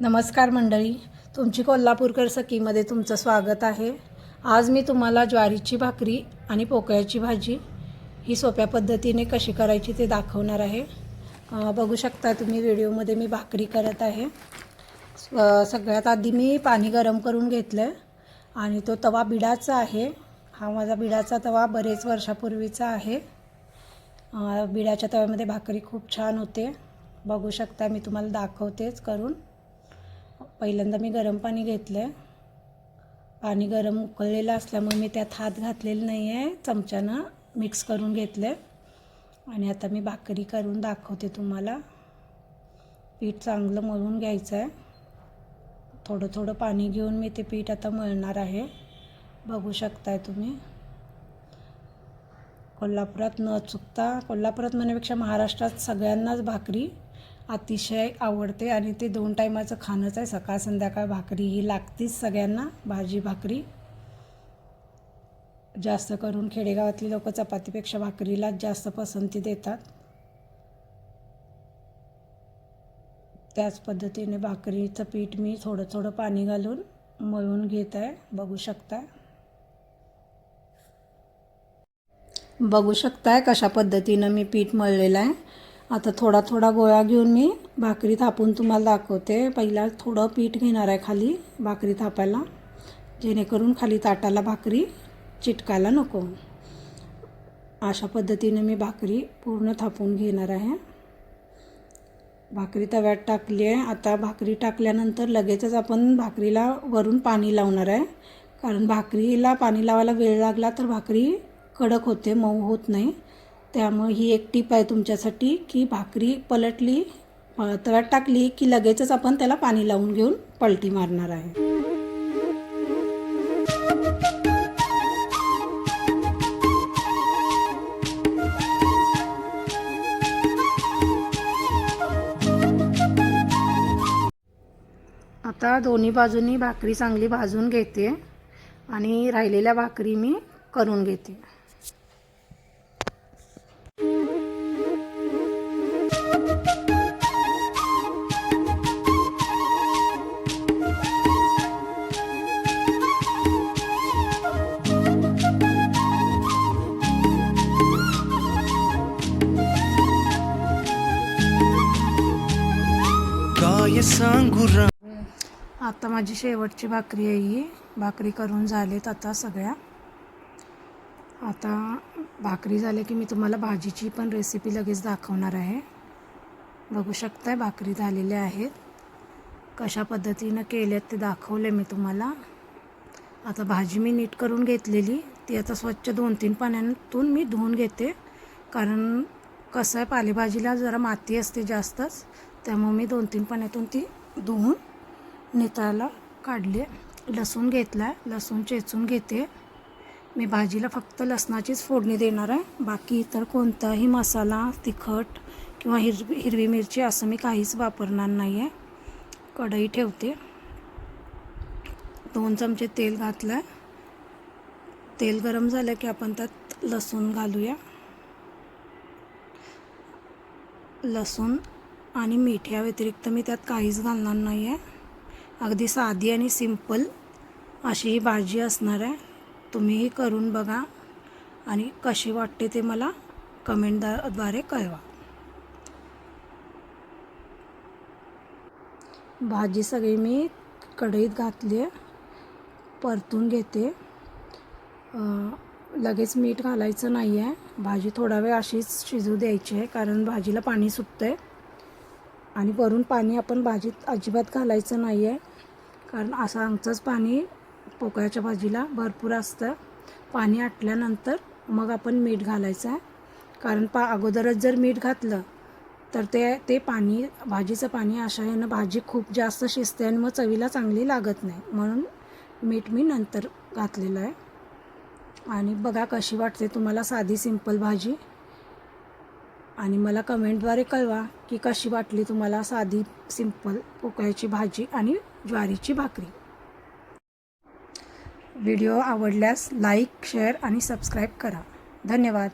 नमस्कार मंडळी तुमची कोल्हापूरकर सखीमध्ये तुमचं स्वागत आहे. आज मी तुम्हाला ज्वारीची भाकरी आणि पोकळ्याची भाजी ही सोप्या पद्धतीने कशी करायची ते दाखवणार आहे. बघू शकता तुम्ही व्हिडिओमध्ये मी भाकरी करत आहे. सगळ्यात आधी मी पाणी गरम करून घेतलं आहे आणि तो तवा बिडाचा आहे. हा माझा बिडाचा तवा बरेच वर्षापूर्वीचा आहे. बिडाच्या तव्यामध्ये भाकरी खूप छान होते. बघू शकता मी तुम्हाला दाखवतेच करून. पहिल्यांदा मी गरम पाणी घेतलं आहे पाणी गरम उकळलेलं असल्यामुळे मी त्यात हात घातलेला नाही आहे चमच्यानं मिक्स करून घेतलं आहे आणि आता मी भाकरी करून दाखवते तुम्हाला. पीठ चांगलं मळून घ्यायचं आहे थोडं थोडं पाणी घेऊन मी ते पीठ आता मळणार आहे. बघू शकताय तुम्ही. कोल्हापुरात न चुकता कोल्हापुरात म्हणण्यापेक्षा महाराष्ट्रात सगळ्यांनाच भाकरी अतिशय आवडते आणि ते दोन टायमाचं खाणंच आहे. सकाळ संध्याकाळ भाकरी ही लागतीच सगळ्यांना. भाजी भाकरी. जास्त करून खेडेगावातली लोक चपातीपेक्षा भाकरीलाच जास्त पसंती देतात. त्याच पद्धतीने भाकरीचं पीठ मी थोडं थोडं पाणी घालून मळून घेत आहे. बघू शकता बघू शकताय कशा पद्धतीनं मी पीठ मळलेलं आहे. आता थोडा थोडा गोळा घेऊन मी भाकरी थापून तुम्हाला दाखवते. पहिला थोडं पीठ घेणार आहे खाली भाकरी थापायला. जेणेकरून खाली ताटाला भाकरी चिटकायला नको. अशा पद्धतीने मी भाकरी पूर्ण थापून घेणार आहे. भाकरी तव्यात टाकली आहे. आता भाकरी टाकल्यानंतर लगेचच आपण भाकरीला वरून पाणी लावणार आहे. कारण भाकरीला पाणी लावायला वेळ लागला तर भाकरी कडक होते मऊ होत नाही. त्यामुळे ही एक टीप आहे तुमच्यासाठी की भाकरी पलटली तव्यात टाकली की लगेचच आपण त्याला पाणी लावून घेऊन पलटी मारणार आहे. आता दोन्ही बाजूनी भाकरी चांगली भाजून घेते आणि राहिलेल्या भाकरी मी करून घेते. सांगू आता माझी शेवटची भाकरी आहे ही. भाकरी करून झालेत आता सगळ्या. आता भाकरी झाल्या की मी तुम्हाला भाजीची पण रेसिपी लगेच दाखवणार आहे. बघू शकताय भाकरी झालेल्या आहेत. कशा पद्धतीनं केल्यात ते दाखवले मी तुम्हाला. आता भाजी मी नीट करून घेतलेली. ती आता स्वच्छ दोन तीन पाण्यातून मी धुवून घेते. कारण कसं आहे पालेभाजीला जरा माती असते जास्तच. त्यामुळे मी दोन तीन पाण्यातून ती धुवून नितळायला काढले लसूण घेतला आहे लसूण चेचून घेते. मी भाजीला फक्त लसणाचीच फोडणी देणार आहे. बाकी इतर कोणताही मसाला तिखट किंवा हिरवी हिरवी मिरची असं मी काहीच वापरणार नाही आहे कढई ठेवते. दोन चमचे तेल घातलं आहे तेल गरम झालं की आपण त्यात लसूण घालूया. लसूण आणि मीठ या व्यतिरिक्त मी त्यात काहीच घालणार नाही आहे अगदी साधी आणि सिंपल अशी ही भाजी असणार आहे. तुम्हीही करून बघा आणि कशी वाटते ते मला कमेंटद्वारे कळवा. भाजी सगळी मी कढईत घातली आहे परतून घेते. लगेच मीठ घालायचं नाही आहे भाजी थोडा वेळ अशीच शिजू द्यायची आहे कारण भाजीला पाणी सुटतं आहे आणि वरून पाणी आपण भाजीत अजिबात घालायचं नाही आहे कारण असं आमचंच पाणी पोकळ्याच्या भाजीला भरपूर असतं. पाणी आटल्यानंतर मग आपण मीठ घालायचं आहे. कारण पा अगोदरच जर मीठ घातलं तर ते ते पाणी भाजीचं पाणी अशा ह्यानं भाजी खूप जास्त शिजते आणि मग चवीला चांगली लागत नाही. म्हणून मीठ मी नंतर घातलेलं आहे. आणि बघा कशी वाटते तुम्हाला साधी सिंपल भाजी. आणि मला कमेंटद्वारे कळवा की कशी वाटली तुम्हाला साधी सिंपल पोकळ्याची भाजी आणि ज्वारीची भाकरी. व्हिडिओ आवडल्यास लाईक शेअर आणि सबस्क्राईब करा. धन्यवाद.